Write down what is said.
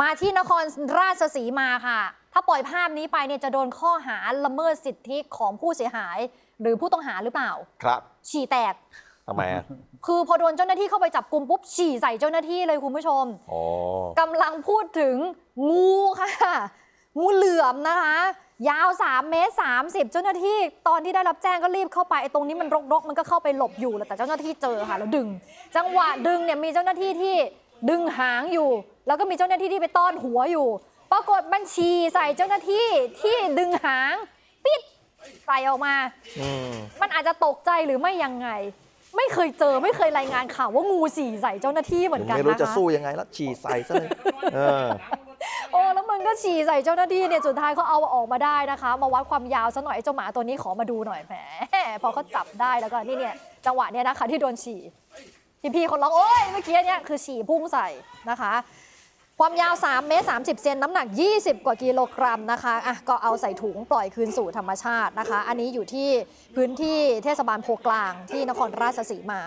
มาที่นครราชสีมาค่ะ ถ้าปล่อยภาพนี้ไปเนี่ยจะโดนข้อหาละเมิดสิทธิของผู้เสียหาย หรือผู้ต้องหาหรือเปล่า ครับ ฉี่แตกทำไมอะคือพอโดนเจ้าหน้าที่เข้าไปจับกลุ่มปุ๊บฉี่ใส่เจ้าหน้าที่เลยคุณผู้ชมอ๋อกำลังพูดถึงงูค่ะ งูเหลือมนะคะ ยาว 3 เมตร 30 เจ้าหน้าที่ ตอนที่ได้รับแจ้งก็รีบเข้าไปไอ้ตรงนี้มันรกๆ มันก็เข้าไปหลบอยู่แหละแต่เจ้าหน้าที่เจอค่ะแล้วดึง จังหวะดึงเนี่ยมีเจ้าหน้าที่ที่ ดึงหางอยู่ แล้วก็มีเจ้าหน้าที่ที่ไปต้อนหัวอยู่ ปรากฏบัญชีใส่เจ้าหน้าที่ที่ดึงหางปิดใส่ออกมา อืมมันอาจจะตกใจหรือไม่ยังไง ไม่เคยเจอไม่เคยรายงานข่าวว่างูฉี่ใส่เจ้าหน้าที่เหมือนกันไม่รู้นะคะจะสู้ยังไงแล้วฉี่ใส่ซะเลยเออ โอ้แล้วมันก็ฉี่ใส่เจ้าหน้าที่เนี่ยสุดท้ายเขาเอาออกมาได้นะคะ มาวัดความยาวซะหน่อยไอ้เจ้าหมาตัวนี้ขอมาดูหน่อยแหมพอเขาจับได้แล้วก็นี่เนี่ยจังหวะเนี่ยนะคะที่โดนฉี่ พี่พี่ๆคนร้องโอ้ยเมื่อกี้เนี่ยคือฉี่พุ่งใส่นะคะ ความยาว 3 เมตร 30 เซนน้ำหนัก 20 กว่ากิโลกรัมนะคะอะก็เอาใส่ถุงปล่อยคืนสู่ธรรมชาตินะคะ อันนี้อยู่ที่พื้นที่เทศบาลโพกลางที่นครราชสีมา